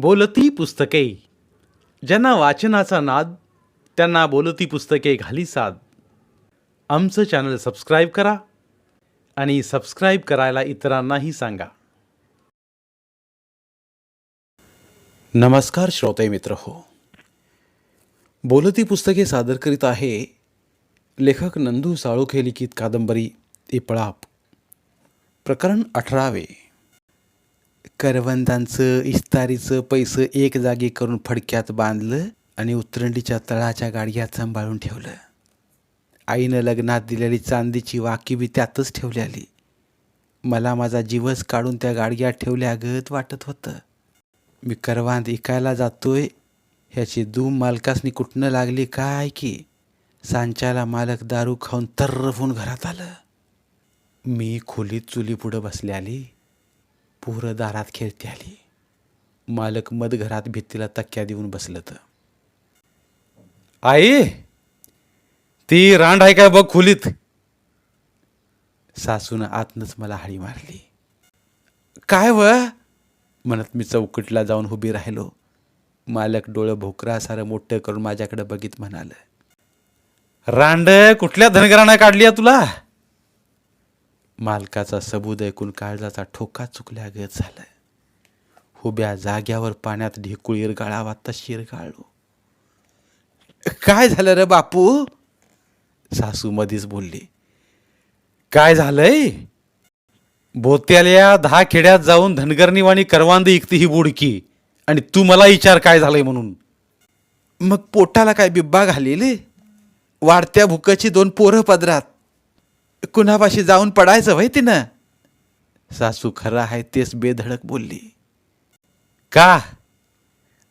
बोलती पुस्तके. ज्यांना वाचनाचा नाद त्यांना बोलती पुस्तके घाली साद. आमचं चॅनल सबस्क्राईब करा आणि सबस्क्राईब करायला इतरांनाही सांगा. नमस्कार श्रोते मित्र हो. बोलती पुस्तके सादर करीत आहे लेखक नंदू साळोखे लिखित कादंबरी इपळाप. प्रकरण अठरावे. करवंदांचं इस्तारीचं पैसं एक जागी करून फडक्यात बांधलं आणि उतरंडीच्या तळाच्या गाडग्यात सांभाळून ठेवलं. आईनं लग्नात दिलेली चांदीची वाकी बी त्यातच आली मला माझा जीवच काढून त्या गाडग्यात ठेवल्यागत वाटत होतं. मी करवांद इकायला जातोय ह्याची धूम मालकासनी कुठनं लागली काय की? सांच्याला मालक दारू खाऊन तर्रफून घरात आलं. मी खोलीत चुली पुढं बसले आली पोरं दारात खेळते आली. मालक मध घरात भित्तीला तक्क्या देऊन बसलं तर आई ती रांड आहे काय बघ खोलीत? सासूनं आतनच मला हाळी मारली. काय व? म्हणत मी चौकटीला जाऊन उभी राहिलो. मालक डोळं भोकरा सारं मोठं करून माझ्याकडे बघित म्हणाल रांड कुठल्या धनगरानं काढली तुला? मालकाचा सबूद ऐकून काळजाचा ठोका चुकल्यागत झालाय. उभ्या जाग्यावर पाण्यात ढेकूळ इरगाळावा तशी इरगाळलो. काय झालं रे बापू? सासू मधीच बोलली. काय झालंय? बोत्याल्या दहा खेड्यात जाऊन धनगरणीवाणी करवांद इकती ही बुडकी. आणि तू मला विचार काय झालंय म्हणून? मग पोटाला काय बिब्बा घालेले? वाढत्या भुकाची दोन पोरं पदरात. कुणापाशी जाऊन पडायचं व्हय तिनं? सासू खरं आहे तेच बेधडक बोलली. का?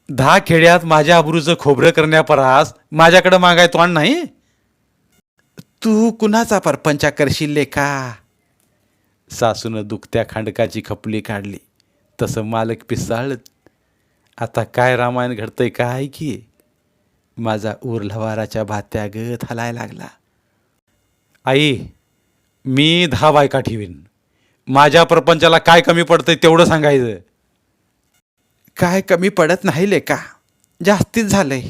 दहा खेड्यात माझ्या अब्रूचं खोबरं करण्यापरास माझ्याकडं मागाय तोंड नाही? तू कुणाचा परपंचा करशील ले का? सासूनं दुखत्या खांडकाची खपली काढली. तसं मालक पिसाळत आता काय रामायण घडतंय काय की? माझा उरलवाराच्या भात्यागत हलाय लागला. आई मी दहा बायका ठेवीन. माझ्या प्रपंचाला काय कमी पडतंय तेवढं सांगायचं. काय कमी पडत नाही ले का जास्तीच झालंय.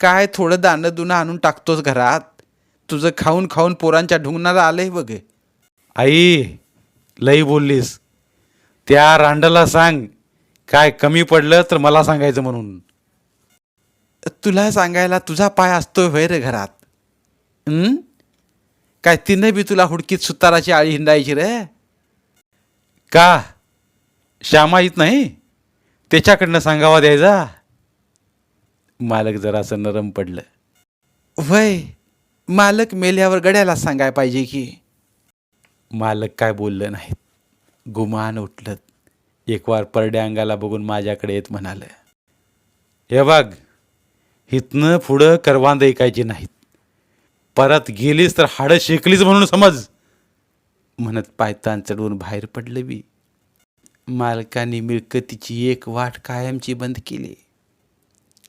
काय थोडं दाणं दुनं आणून टाकतोस घरात? तुझं खाऊन खाऊन पोरांच्या ढुंगणाला आलंय बघ. आई लई बोललीस. त्या रांडला सांग काय कमी पडलं तर मला सांगायचं म्हणून. तुला सांगायला तुझा पाय असतोय होय रे घरात? काय तिनं बी तुला हुडकीत सुताराची आळी हिंडायची रे? का? श्यामा येत नाही? त्याच्याकडनं सांगावा द्यायचा? मालक जरासं नरम पडलं. वय मालक मेल्यावर गड्याला सांगाय पाहिजे की. मालक काय बोललं नाहीत. गुमान उठलं. एक वार परड्या अंगाला बघून माझ्याकडे येत म्हणालं. हे बघ हिथनं पुढं करवांद ऐकायची नाहीत. परत गेलीस तर हाडं शेकलीच म्हणून समज. म्हणत पायतान चढवून बाहेर पडलं बी मालकाने मिळकतीची एक वाट कायमची बंद केली.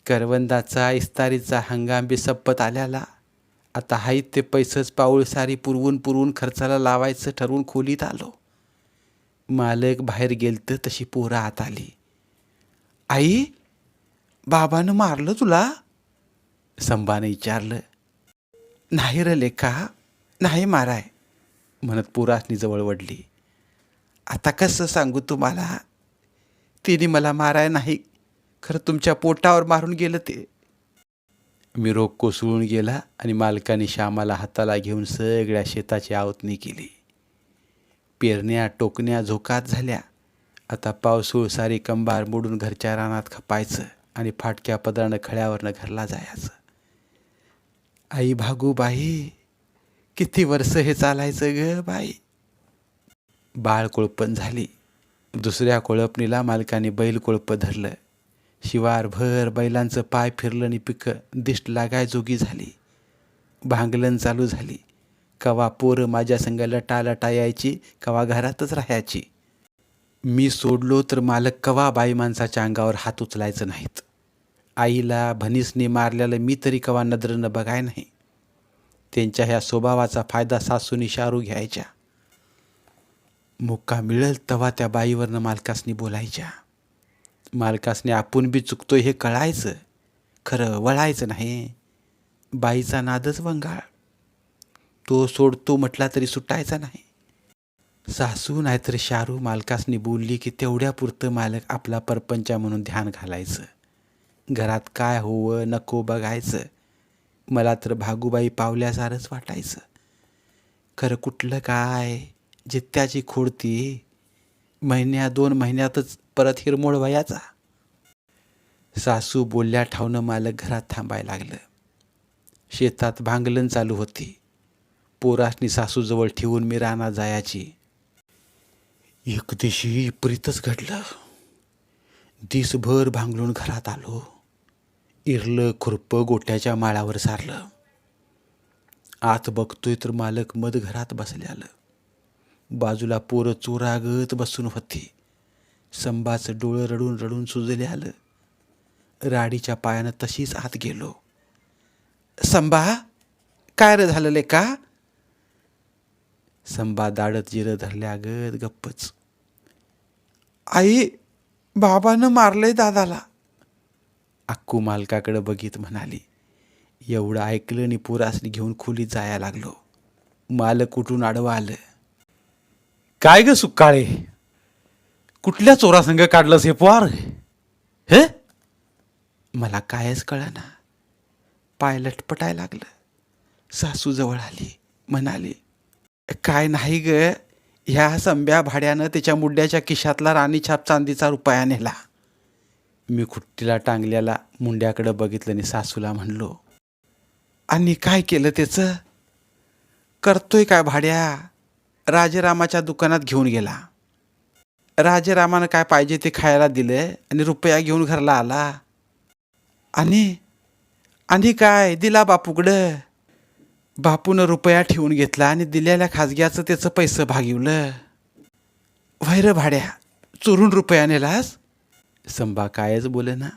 करवंदाचा इस्तारीचा हंगाम बी संपत आल्याला. आता हाईत ते पैसंच पाऊळ सारी पुरवून पुरवून खर्चाला लावायचं ठरवून खोलीत आलो. मालक बाहेर गेलतं तशी पोरं आत आली. आई बाबानं मारलं तुला? संभानं विचारलं. नाही र लेखा नाही माराय. म्हणत पुरासनी जवळ वडली. आता कसं सांगू तुम्हाला? तिने मला माराय नाही. खरं तुमच्या पोटावर मारून गेलं ते. मी रोग कोसळून गेला आणि मालकाने श्यामाला हाताला घेऊन सगळ्या शेताची आवतणी केली. पेरण्या टोकण्या झोकात झाल्या. आता पावसूळ सारी कंबार मोडून घरच्या रानात खपायचं आणि फाटक्या पदरानं खळ्यावरनं घरला जायचं. आई भागू बाई किती वर्ष हे चालायचं ग बाई? बाळ कोळपण झाली. दुसऱ्या कोळपणीला मालकाने बैल कोळपं धरलं. शिवारभर बैलांचं पाय फिरलं आणि पिकं दिष्ट लागाय जोगी झाली. भांगलन चालू झाली. कवा पोरं माझ्या संग लटा यायची कवा घरातच राहायची. मी सोडलो तर मालक कवा बाई माणसाच्या अंगावर हात उचलायचं नाहीत. आईला भनीसने मारल्याला मी तरी कवा नजरेनं बघाय नाही. त्यांच्या ह्या स्वभावाचा फायदा सासूनी शारू घ्यायच्या. मुक्का मिळेल तेव्हा त्या बाईवरनं मालकासनी बोलायच्या. मालकासने आपण बी चुकतोय हे कळायचं. खरं वळायचं नाही. बाईचा नादच वंगाळ. तो सोडतो म्हटला तरी सुटायचा नाही. सासू नाहीतर शारू मालकासनी बोलली की तेवढ्यापुरतं मालक आपला परपंचा म्हणून ध्यान घालायचं. घरात काय होवं नको बघायचं. मला तर भागूबाई पावल्यासारच वाटायचं. खरं कुठलं काय जित्याची खोडती महिन्या दोन महिन्यातच परत हिरमोड वयाचा सासू बोलल्या ठावनं मालक घरात थांबायला लागलं. शेतात भांगलन चालू होती. पोरासनी सासूजवळ ठेवून मी रानात जायाची. एक दिवशी प्रीतच घडलं. दिसभर भांगलून घरात आलो. इरलं खुरपं गोट्याच्या माळावर सारलं. आत बघतोय तर मालक मध घरात बसल्यालं. बाजूला पोरं चोरागत बसून होती. संभाचं डोळं रडून रडून सुजले आलं राडीच्या पायानं तशीच आत गेलो. संभा काय रे झालं का? संभा दाडत जिरं धरल्यागत गप्पच. आई बाबानं मारलंय दादाला. अक्कू मालकाकडे बघित म्हणाली एवढं ऐकलं आणि पुरासनी घेऊन खोलीत जायला लागलो. मालक कुठून आडवं आलं? काय ग सुकाळे कुठल्या चोरासंग काढलंस हे पोर हे? मला कायच कळना. पाय लटपटाय लागलं. सासू जवळ आली म्हणाली काय नाही ग ह्या संब्या भाड्यानं त्याच्या मुंड्याच्या खिशातला राणी छाप चांदीचा रुपया नेला. मी खुट्टीला टांगल्याला मुंड्याकडं बघितलं आणि सासूला म्हणलो आणि काय केलं त्याचं? करतोय काय भाड्या? राजरामाच्या दुकानात घेऊन गेला. राजरामानं काय पाहिजे ते खायला दिलं आणि रुपया घेऊन घरला आला. आणि आणि काय? दिला बापूकडं. बापूनं रुपया ठेवून घेतला आणि दिलेल्या खाजग्याचं त्याचं पैसं भागिवलं. वैर भाड्या चोरून रुपया नेलास? संभा कायच बोले ना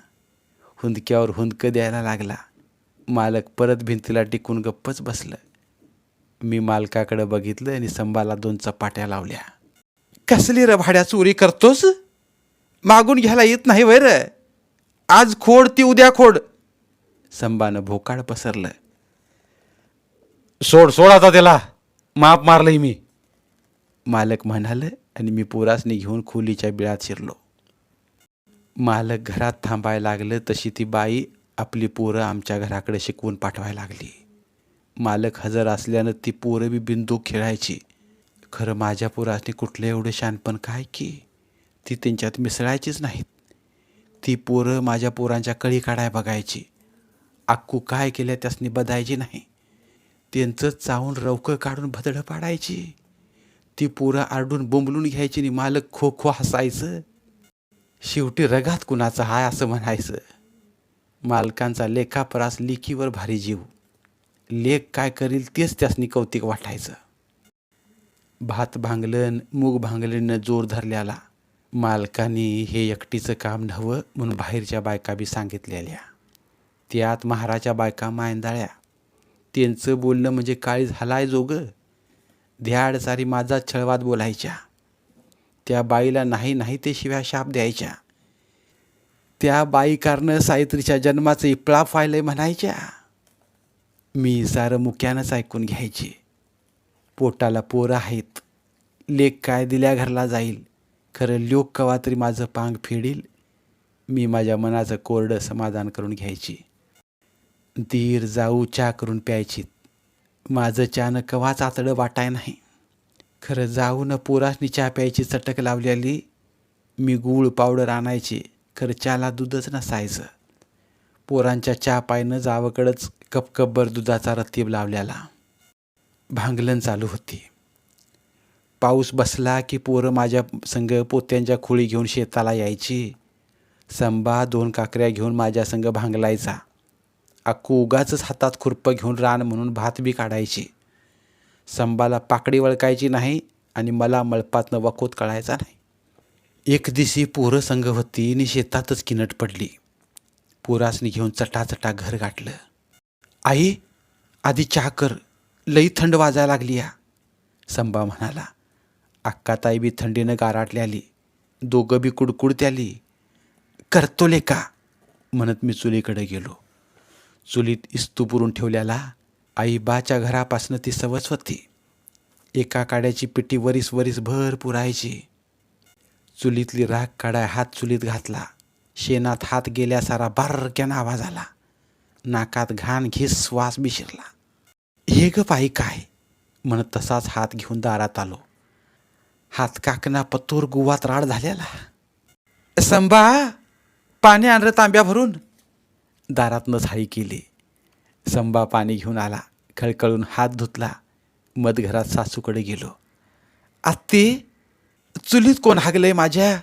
हुंदक्यावर हुंदकं द्यायला लागला. मालक परत भिंतीला टिकून गप्पच बसलं. मी मालकाकडे बघितलं आणि संभाला दोन चपाट्या लावल्या. कसली र भाड्या चोरी करतोस? मागून घ्यायला येत नाही वैर आज खोड ती उद्या खोड. संभानं भोकाड पसरलं. सोड सोड आता त्याला. माप मारलंय मी. मालक म्हणालं आणि मी पोरासनी घेऊन खोलीच्या बिळात शिरलो. मालक घरात थांबायला लागलं तशी ती बाई आपली पोरं आमच्या घराकडे शिकवून पाठवायला लागली. मालक हजर असल्यानं ती पोरं बी बिंदू खेळायची. खरं माझ्या पोराने कुठलं एवढं शानपण काय की? ती त्यांच्यात मिसळायचीच नाहीत. ती पोरं माझ्या पोरांच्या कळी काढाय बघायची. आक्कू काय केल्या त्यासनी बदायची नाही. त्यांचं चावून रवकं काढून भदडं पाडायची. ती पोरं आरडून बोंबलून घ्यायची आणि मालक खो खो हसायचं. शेवटी रगात कुणाचा हाय असं म्हणायचं? मालकांचा लेखापरास लेखीवर भारी जीव. लेख काय करील तेच त्यासनी कौतिक वाटायचं. भात भांगलन मूग भांगलीनं जोर धरल्याला मालकानी हे एकटीचं काम नव्हं म्हणून बाहेरच्या बायका बी सांगितलेल्या. त्यात महाराच्या बायका मायंदाळ्या. त्यांचं बोलणं म्हणजे काळी झालाय जोगं. ध्याड सारी माझा छळवाद बोलायच्या. त्या बाईला नाही नाही ते शिव्या शाप द्यायच्या. त्या बाईकारनं सावित्रीच्या जन्माचं इपळा फायलंय म्हणायच्या. मी सारं मुक्यानंच ऐकून घ्यायचे. पोटाला पोरं आहेत. लेख काय दिल्या घरला जाईल. खरं लोक कवा तरी माझं पांग फेडील. मी माझ्या मनाचं कोरडं समाधान करून घ्यायची. दीर जाऊ चा करून प्यायची माझं चानं कवाच आतडं वाटाय नाही. खरं जाऊन पोरासनी चहा प्यायची चटक लावलेली मी गूळ पावडर आणायची खरं चहाला दूधच नसायचं. पोरांच्या चहा पायनं जावकडंच कपकपभर दुधाचा रतीब लावलेला भांगलन चालू होती. पाऊस बसला की पोरं माझ्या संग पोत्यांच्या खोळी घेऊन शेताला यायची. संबा दोन काकऱ्या घेऊन माझ्या संग भांगलायचा. अक्कू उगाच हातात खुरपं घेऊन रान म्हणून भात बी काढायची. संबाला पाकडी वळकायची नाही आणि मला मळपातनं वकोत कळायचा नाही. एक दिवशी पोरं संघ होती आणि शेतातच किनट पडली. पोरासनी घेऊन चटाचटा घर गाठलं. आई आधी चहा कर लई थंड वाजायला लागली या संबा म्हणाला. अक्काताई बी थंडीनं गाराटल्याली दोघं बी कुडकुडत्याली करतोले का म्हणत मी चुलीकडे गेलो. चुलीत इस्तू पुरून ठेवल्याला आई बाच्या घरापासनं ती सवच होती. एका काड्याची पिटी वरीस वरीस भर पुरायची. चुलीतली राख काढाय हात चुलीत घातला. शेणात हात गेल्या सारा बारक्यानं आवाज आला. नाकात घाण घेस श्वास बिशिरला. हे ग पायी काय? म्हणत तसाच हात घेऊन दारात आलो. हात काकना पतूर गुवात राड झालेला. संभा पाणी आणलं तांब्या भरून. दारातनं झाळी केली. संबा पाणी घेऊन आला. खळखळून हात धुतला. मध घरात सासूकडे गेलो. आत्ती चुलीत कोण हागलंय माझ्या?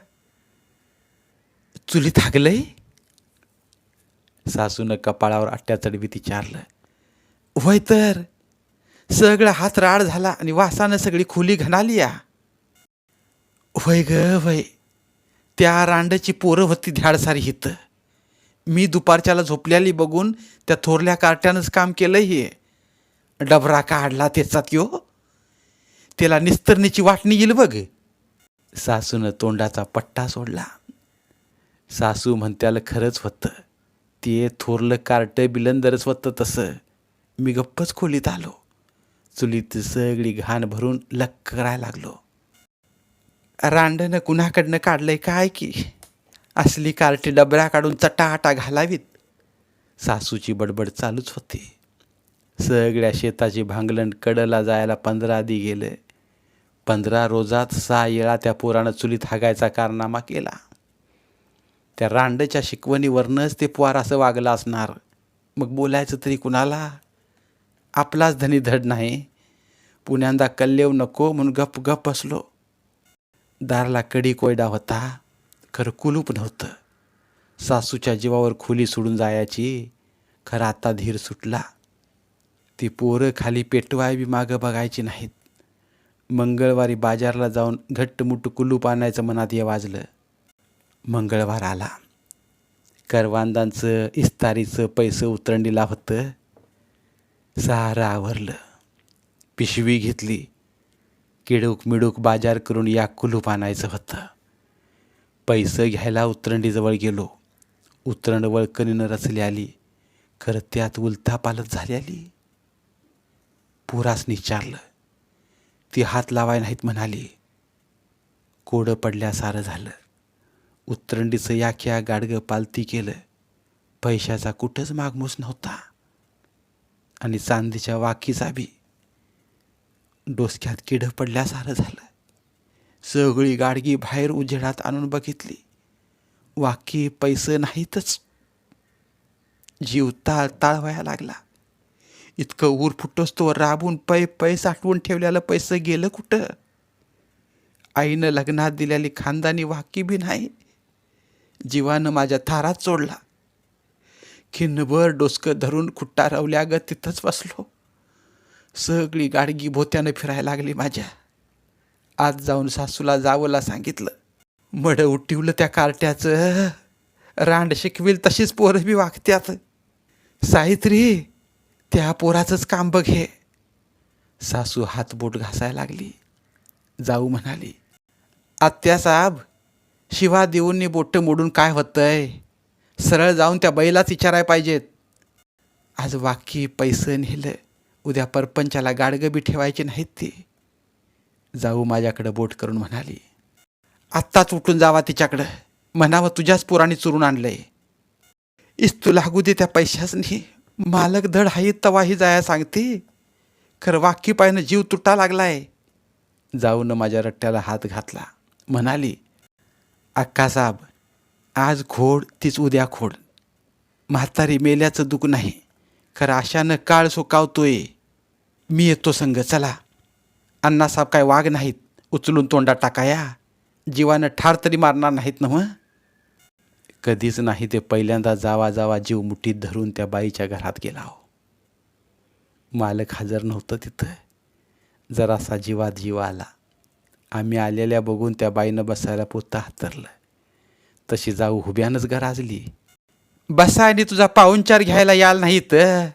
चुलीत हागलंय? सासूनं कपाळावर अट्ट्या चढवी विचारलं. वय तर सगळा हात राड झाला आणि वासानं सगळी खोली घणाली या वय ग वय त्या रांडची पोरं होती ध्याडसारी हित. मी दुपारच्याला झोपल्याली बघून त्या थोरल्या कार्ट्यानंच काम केलं हे. डबरा काढला त्याचात यो. त्याला निस्तरणीची वाटणी येईल बघ. सासूनं तोंडाचा पट्टा सोडला. सासू म्हणत्याला खरंच होतं. ते थोरलं कार्टं बिलंदरच होतं तसं. मी गप्पच खोलीत आलो. चुलीत सगळी घाण भरून लक्क करायला लागलो. रांडनं कुणाकडनं काढलंय काय की? असली कार्टी डबऱ्या काढून चटाहटा घालावीत. सासूची बडबड चालूच होती. सगळ्या शेताची भांगलण कडला जायला पंधरा आधी गेले. पंधरा रोजात सहा येळा त्या पोरानं चुलीत हागायचा कारनामा केला. त्या रांडच्या शिकवणीवरनंच ते पोर असं वागलं असणार. मग बोलायचं तरी कुणाला? आपलाच धनी धड नाही. पुण्यांदा कल्लेव नको म्हणून गप गप बसलो. दारला कडी कोयडा होता. खरं कुलूप नव्हतं. सासूच्या जीवावर खोली सोडून जायची खरं आता धीर सुटला. ती पोरं खाली पेटवाय बी मागं बघायची नाहीत. मंगळवारी बाजारला जाऊन घट्टमुट्ट कुलूप आणायचं मनात ये वाजलं. मंगळवार आला. करवांदांचं इस्तारीचं पैसं उतरंडीला होतं. सारं आवरलं. पिशवी घेतली. किडूक मिडूक बाजार करून या कुलूप आणायचं होतं. पैसं घ्यायला उतरंडीजवळ गेलो. उतरंड वळकणीनं रचली आली. खरं त्यात उलथा पालत झाली आली. पुरास विचारलं ती हात लावाय नाहीत म्हणाली. कोडं पडल्यासारं झालं. उतरंडीचं याख्या गाडगं पालती केलं. पैशाचा कुठंच मागमूस नव्हता. आणि चांदीच्या वाकीचा बी. डोसक्यात किडं पडल्यासारं झालं. सगळी गाडगी बाहेर उजेडात आणून बघितली. वाकी पैसे नाहीतच. जीव ताळ व्हायला लागला. इतकं ऊर फुटोस तो राबून पै पै साठवून ठेवलेलं पैसे गेलं कुठं? आईनं लग्नात दिलेली खानदानी वाकी बी नाही. जीवानं माझ्या थारात सोडला. खिन्नभर डोसकं धरून खुट्टा रवल्या ग तिथंच बसलो. सगळी गाडगी भोत्यानं फिरायला लागली माझ्या. आज जाऊन सासूला जावंला सांगितलं. मड उठिवलं त्या कार्ट्याचं. रांड शिकविल तशीच पोरं बी वागत्यात. साहित्री त्या पोराचंच काम बघ हे. सासू हातबोट घासायला लागली. जाऊ म्हणाली आत्या साहेब शिवा देऊनने बोटं मोडून काय होतंय? सरळ जाऊन त्या बैलाच विचारायला पाहिजेत. आज वाकी पैसे नेलं. उद्या परपंचाला गाडगं बी ठेवायचे नाहीत ते. जाऊ माझ्याकडं बोट करून म्हणाली. आत्ताच उठून जावा तिच्याकडं. म्हणावं तुझ्याच पुराणी चुरून आणलंय. इस्तू लागू दे त्या पैशासनी. मालक धड हाई तवाही जाया सांगते. खरं वाकी पायनं जीव तुटा लागलाय. जाऊन माझ्या रट्ट्याला हात घातला. म्हणाली अक्कासाहेब आज खोड तीच उद्या खोड. म्हातारी मेल्याचं दुःख नाही. खरं अशानं काळ सुकावतोय. मी येतो संघ चला. अण्णासाहेब काय वाघ नाहीत उचलून तोंडात टाकाया. जीवानं ठार तरी मारणार नाहीत ना मग कधीच नाही ते पहिल्यांदा जावा जावा जीव मुठीत धरून त्या बाईच्या घरात गेला हो. मालक हजर नव्हतं तिथं. जरासा जीवात जीव आला. आम्ही आलेल्या बघून त्या बाईनं बसायला पोता हातरलं. तशी जाऊ हुब्यानंच गराजली. बसा आणि तुझा पाहुणचार घ्यायला याल नाही तर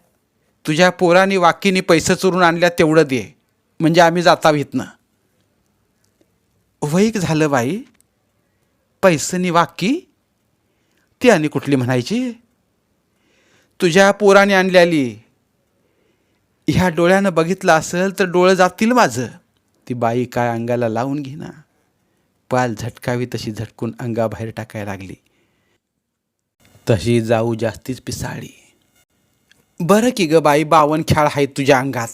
तुझ्या पोराने वाकीनी पैसे चोरून आणल्या तेवढं दे. म्हणजे आम्ही जाता इथनं वैक झालं बाई पैसनी वाकी ती आणि कुठली म्हणायची? तुझ्या पोराने आणलेली ह्या डोळ्यानं बघितलं असेल तर डोळं जातील माझं. ती बाई काय अंगाला लावून घेना पाल झटकावी तशी झटकून अंगाबाहेर टाकायला लागली. तशी जाऊ जास्तीच पिसाळी. बरं की ग बाई बावन खेळ आहेत तुझ्या अंगात.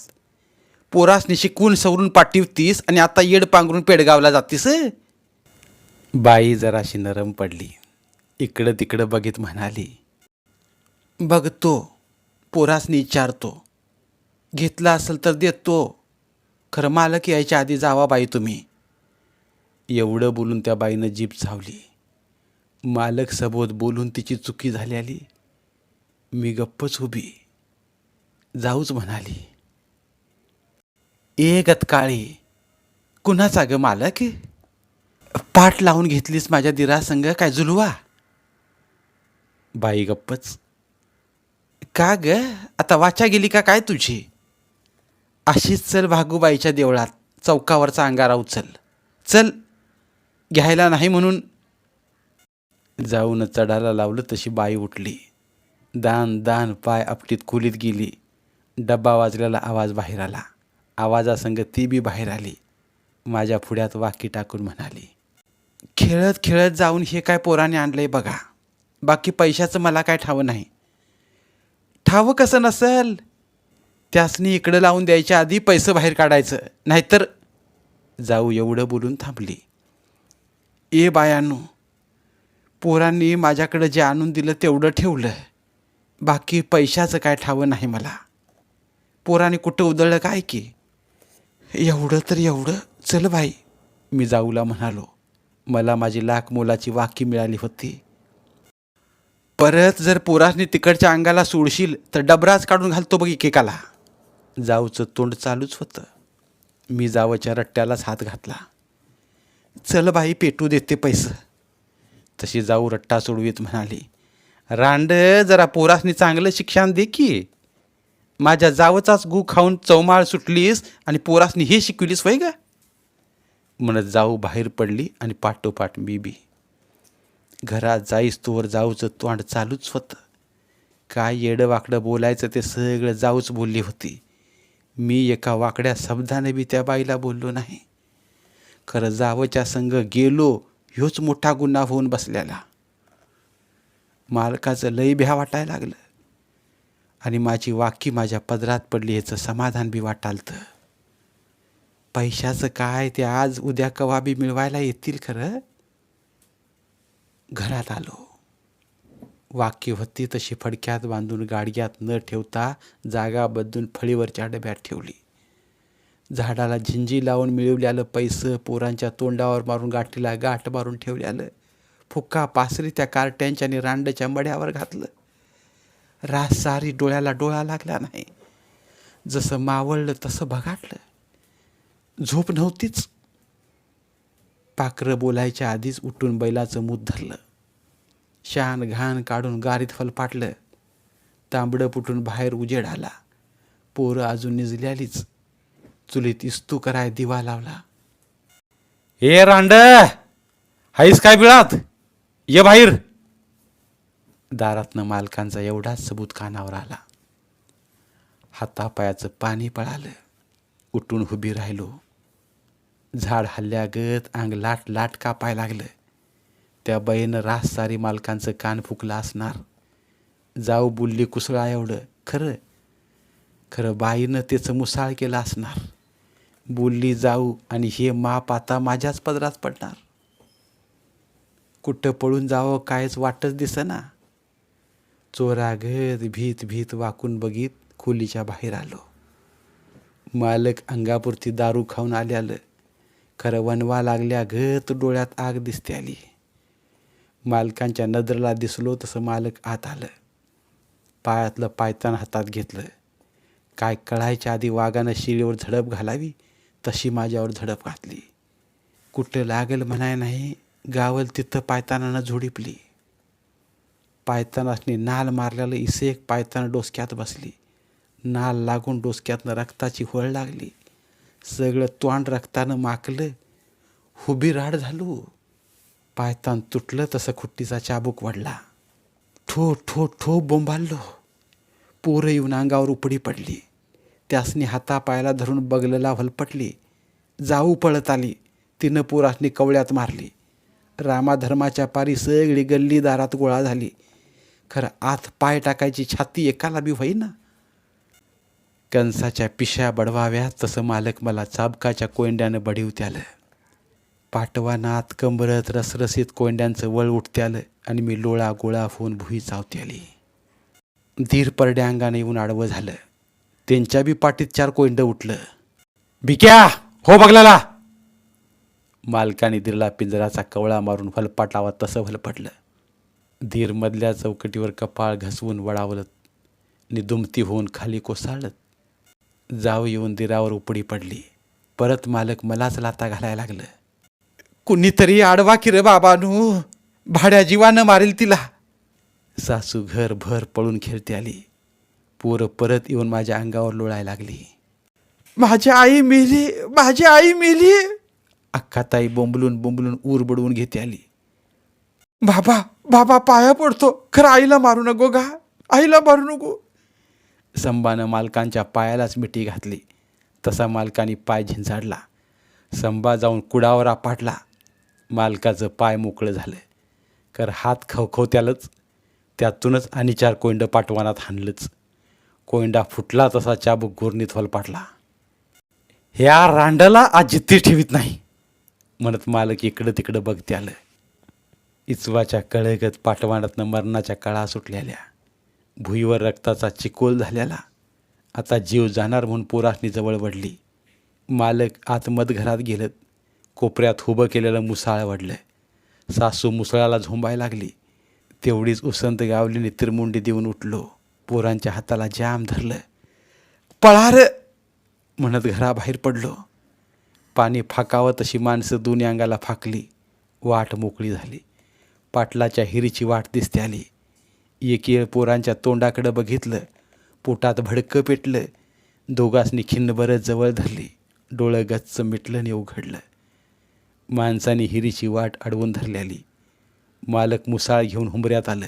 पोरासनी शिकवून सवरून पाठीवतीस आणि आता येड पांघरून पेडगावला जातीस बाई जराशी नरम पडली. इकडं तिकडं बघित म्हणाली. बघतो पोरासनी विचारतो. घेतला असेल तर देतो. खरं मालक यायच्या आधी जावा बाई तुम्ही. एवढं बोलून त्या बाईनं जीप चावली. मालक सबोत बोलून तिची चुकी झाली आली. मी गप्पच उभी. जाऊच म्हणाली. ए गतकाळी कुणाचा ग मालक पाठ लावून घेतलीस माझ्या दिरासंग काय जुलवा? बाई गप्पच. का ग? आता वाचा गेली का काय तुझी? अशीच चल भागूबाईच्या देवळात चौकावरचा अंगारा उचल. चल घ्यायला नाही म्हणून. जाऊन चढायला लावलं तशी बाई उठली. दान दान पाय आपटीत खोलीत गेली. डब्बा वाजलेला आवाज बाहेर आला. आवाजासंग ती बी बाहेर आली. माझ्या पुढ्यात वाकी टाकून म्हणाली खेळत खेळत जाऊन हे काय पोराने आणलंय बघा. बाकी पैशाचं मला काय ठावं नाही. ठावं कसं नसेल? त्यासनी इकडं लावून द्यायच्या आधी पैसे बाहेर काढायचं. नाहीतर जाऊ एवढं बोलून थांबली. ए बायानो पोरांनी माझ्याकडं जे आणून दिलं तेवढं ठेवलं. बाकी पैशाचं काय ठावं नाही मला. पोराने कुठं उधळलं काय की? एवढं तर एवढं. चल बाई. मी जाऊला म्हणालो. मला माझी लाख मोलाची वाकी मिळाली होती. परत जर पोरासनी तिकडच्या अंगाला सोडशील तर डबराच काढून घालतो बघ एकेकाला. जाऊचं तोंड चालूच होतं. मी जावच्या रट्ट्यालाच हात घातला. चल बाई पेटू देते पैसे. तशी जाऊ रट्टा सोडवीत म्हणाली. रांड जरा पोरासनी चांगलं शिक्षण दे की. माझ्या जावचाच गू खाऊन चौमाळ सुटलीस आणि पोरासनी हे शिकवलीस वय का म्हणत जाऊ बाहेर पडली आणि पाठोपाठ मी बी. घरात जाईस तोवर जाऊचं तोंड चालूच होतं. काय येडं वाकडं बोलायचं ते सगळं जाऊच बोलली होती. मी एका वाकड्या शब्दाने बी त्या बाईला बोललो नाही. खरं जावच्या संग गेलो ह्योच मोठा गुन्हा होऊन बसलेला. मालकाचं लय भ्या वाटायला लागलं. आणि माझी वाकी माझ्या पदरात पडली ह्याचं समाधान बी वाटालतं. पैशाचं काय ते आज उद्या कवा बी मिळवायला येतील खरं? घरात आलो. वाक्य होती तशी फडक्यात बांधून गाडग्यात न ठेवता जागा बदलून फळीवरच्या डब्यात ठेवली. झाडाला झिंजी लावून मिळवल्यालं पैसं पोरांच्या तोंडावर मारून गाठीला गाठ मारून ठेवल्यालं. फुक्का पासरी त्या कार्ट्यांच्या आणि रांडच्या मड्यावर घातलं. रास सारी डोळ्याला डोळा लागला नाही. जसं मावळलं तसं भगाटलं झोप नव्हतीच. पाखरं बोलायच्या आधीच उठून बैलाचं मूत धरलं. शान घाण काढून गारीत फलपाटलं तांबडं पुटून बाहेर उजेड आला. पोरं अजून निजल्यालीच. चुलीत इस्तू कराय दिवा लावला. ए रांड! हाईस काय बिळात? ये बाहेर! दारातनं मालकांचा एवढाच सबूत कानावर आला. हातापायाचं पाणी पळालं. उठून उभी राहिलो. झाड हल्ल्यागत अंग लाट लाट कापाय लागलं. त्या बाईनं रास सारी मालकांचं कान फुकलं असणार. जाऊ बुल्ली कुसळा एवढं. खरं? खरं बाईनं त्याचं मुसाळ केलं असणार. बोलली जाऊ आणि हे माप आता माझ्याच पदरात पडणार. कुठं पळून जावं कायच वाटच दिसना. चोरागत भीत भीत वाकून बघीत खोलीच्या बाहेर आलो. मालक अंगापुरती दारू खाऊन आल्यालं. खरं वनवा लागल्या घत डोळ्यात आग दिसते आली. मालकांच्या नजरेला दिसलो तसं मालक आत आलं. पायातलं पायतान हातात घेतलं. काय कळायच्या आधी वाघानं शिळीवर झडप घालावी तशी माझ्यावर झडप घातली. कुठं लागेल म्हणाय नाही गावल तिथं पायतानानं झोडिपली. पायतानासनी नाल मारलेलं इसेक पायताना डोसक्यात बसली. नाल लागून डोसक्यातनं रक्ताची होळ लागली. सगळं तोंड रक्तानं माकलं. हुबी राड झालो. पायतान तुटलं तसं खुट्टीचा चाबूक वडला. ठो ठो ठो बोंबाललो. पोरं येऊन अंगावर उपडी पडली. त्यासनी हातापायाला धरून बगलला हलपटली जाऊ पळत आली. तिनं पोरासनी कवळ्यात मारली. रामाधर्माच्या पारी सगळी गल्ली दारात गोळा झाली. खरं आत पाय टाकायची छाती एकाला बी होईना. कंसाच्या पिशा बडवाव्या तसं मालक मला चाबकाच्या कोंड्यानं बडीवत्यालं पाटवानात कंबरत रसरसीत कोंड्यांचं वळ उठत्यालं आणि मी लोळा गोळा फोन भुई चावत्याली धीर परड्या अंगाने येऊन आडवं झालं. त्यांच्या बी पाठीत चार कोंड उठलं. भिक्या हो बघलाला मालकाने दिरला पिंजराचा कवळा मारून फलपाटावा तसं फलपटलं. धीर मधल्या चौकटीवर कपाळ घसवून वळावलत आणि दुमती होऊन खाली कोसळत जाऊ येऊन दिरावर उपडी पडली. परत मालक मलाच लाता घालायला लागलं. कुणीतरी आडवा की रे बाबानू? भाड्या जीवानं मारेल तिला. सासू घरभर पळून खेळती आली. पोरं परत येऊन माझ्या अंगावर लोळायला लागली. माझी आई मेली माझी आई मेली. अक्काताई बोंबलून बोंबलून ऊर बडवून घेते आली. बाबा बाबा पाया पडतो. खरं आईला मारू नको गा. आईला मारू नको. संबानं मालकांच्या पायालाच मिठी घातली. तसा मालकाने पाय झिंजाडला. संबा जाऊन कुडावर आपटला. मालकाचं पाय मोकळं झालं. कर हात खवखवत्यालच. त्यातूनच आणि चार कोंड पाटवानात हाणलंच. कोंडा फुटला तसा चाबूक गोरणीत पाटला ह्या रांडाला आज जित्ती ठेवीत नाही. म्हणत मालक इकडं तिकडं बघते आलं इचवाच्या कळगत पाठवाडातनं मरणाच्या कळा सुटलेल्या. भुईवर रक्ताचा चिकोल झालेला. आता जीव जाणार म्हणून पोरासनी जवळ वडली मालक आतमत घरात गेलं कोपऱ्यात उभं केलेलं मुसाळ वडलं सासू मुसळाला झोंबाय लागली. तेवढीच उसंत गावलीने तिरमुंडी देऊन उठलो. पोरांच्या हाताला जाम धरलं. पळार म्हणत घराबाहेर पडलो. पाणी फाकावं तशी माणसं दोन्ही अंगाला फाकली. वाट मोकळी झाली. पाटलाच्या हिरीची वाट दिसते आली. एक पोरांच्या तोंडाकडं बघितलं. पोटात भडकं पेटलं. दोघांसनी खिन्न बरं जवळ धरली. डोळं गच्च मिटलं आणि उघडलं. माणसाने हिरीची वाट अडवून धरलेली मालक मुसाळ घेऊन हुंबऱ्यात आलं.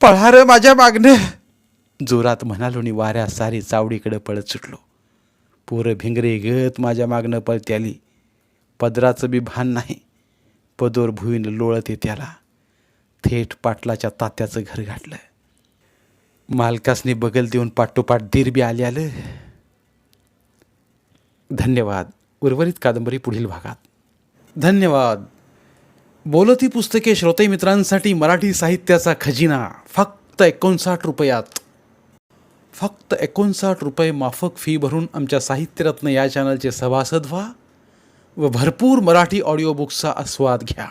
पळार माझ्या मागणं जोरात म्हणालो आणि वाऱ्या सारी चावडीकडं पळत सुटलो. पोरं भिंगरे गत माझ्या मागणं पळती आली. पदराचं बी भान नाही. पदोर भुईन लोळत त्याला थेट पाटलाच्या तात्याचं घर गाठलं मालकासनी बगल देऊन पाठोपाठ दीरबी आले आलं. धन्यवाद. उर्वरित कादंबरी पुढील भागात. धन्यवाद. बोलती पुस्तके श्रोते मित्रांसाठी मराठी साहित्याचा खजिना. फक्त एकोणसाठ रुपयात. फक्त एकोणसाठ रुपये माफक फी भरून आमच्या साहित्यरत्न या चॅनलचे सभासद व्हा व भरपूर मराठी ऑडिओ बुक्सचा आस्वाद घ्या.